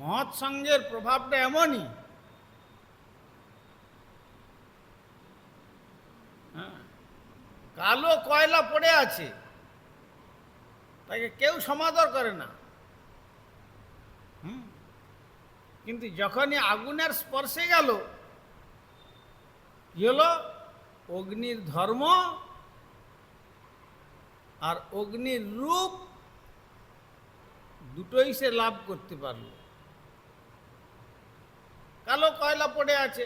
মহৎ সঙ্গের প্রভাবটা এমনই। হ্যাঁ, কালো কয়লা পড়ে আছে তাকে কেউ সমাদর করে না। কিন্তু যখনই আগুনের স্পর্শে গেল কি হলো? অগ্নির ধর্ম আর অগ্নির রূপ দুটোই সে লাভ করতে পারল। কালো কয়লা পড়ে আছে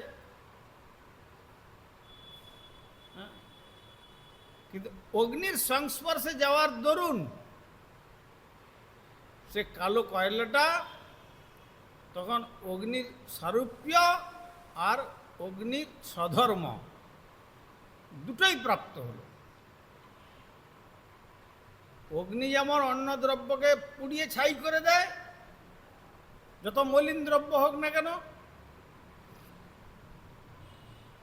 হ্যাঁ। কিন্তু অগ্নির সংস্পর্শে যাওয়ার দরুন সে কালো কয়লাটা তখন অগ্নির সারূপ্য আর অগ্নির স্বধর্ম দুটোই প্রাপ্ত হলো অগ্নি যেমন অন্য দ্রব্যকে পুড়িয়ে ছাই করে দেয়, যত মলিন দ্রব্য হোক না কেন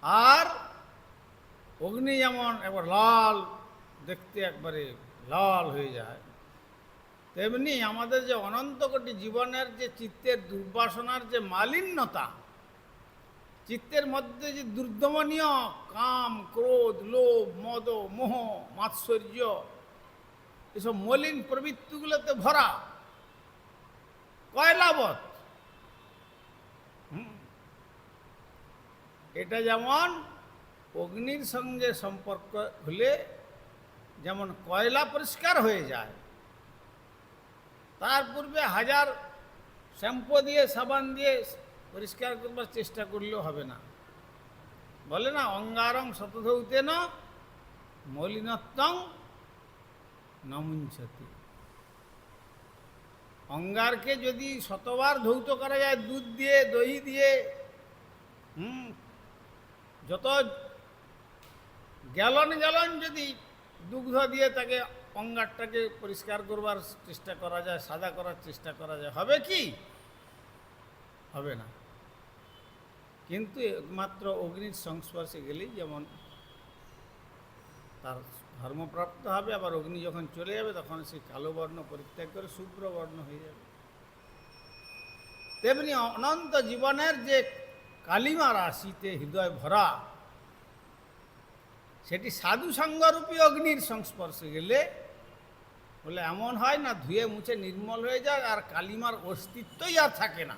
আর অগ্নি যেমন একবার লাল, দেখতে একবারে লাল হয়ে যায়, তেমনি আমাদের যে অনন্ত কোটি জীবনের যে চিত্তের দুর্বাসনার যে মালিন্যতা, চিত্তের মধ্যে যে দুর্দমনীয় কাম, ক্রোধ, লোভ, মদ, মোহ, মাৎসর্য, এসব মলিন প্রবৃত্তিগুলোতে ভরা কয়লাবত হুম। এটা যেমন অগ্নির সঙ্গে সম্পর্ক হলে যেমন কয়লা পরিষ্কার হয়ে যায়, তার পূর্বে হাজার শ্যাম্পু দিয়ে, সাবান দিয়ে পরিষ্কার করবার চেষ্টা করলেও হবে না। বলে না, অঙ্গারং শতধৌতে ন মলিনত্বং নমুঞ্চতি অঙ্গারকে যদি শতবার ধৌত করা যায়, দুধ দিয়ে দহি দিয়ে, হুম যত গ্যালন গ্যালন যদি দুগ্ধ দিয়ে তাকে অঙ্গারটাকে পরিষ্কার করবার চেষ্টা করা যায়, সাদা করার চেষ্টা করা যায়, হবে কি? হবে না। কিন্তু একমাত্র অগ্নির সংস্পর্শে গেলেই যেমন তার ধর্মপ্রাপ্ত হবে, আবার অগ্নি যখন চলে যাবে তখন সে কালো বর্ণ পরিত্যাগ করে শুভ্র বর্ণ হয়ে যাবে। তেমনি অনন্ত জীবনের যে কালিমা রাশিতে হৃদয় ভরা, সেটি সাধু সঙ্গরূপী অগ্নির সংস্পর্শে গেলে বলে এমন হয় না, ধুয়ে মুছে নির্মল হয়ে যায় আর কালিমার অস্তিত্বই আর থাকে না।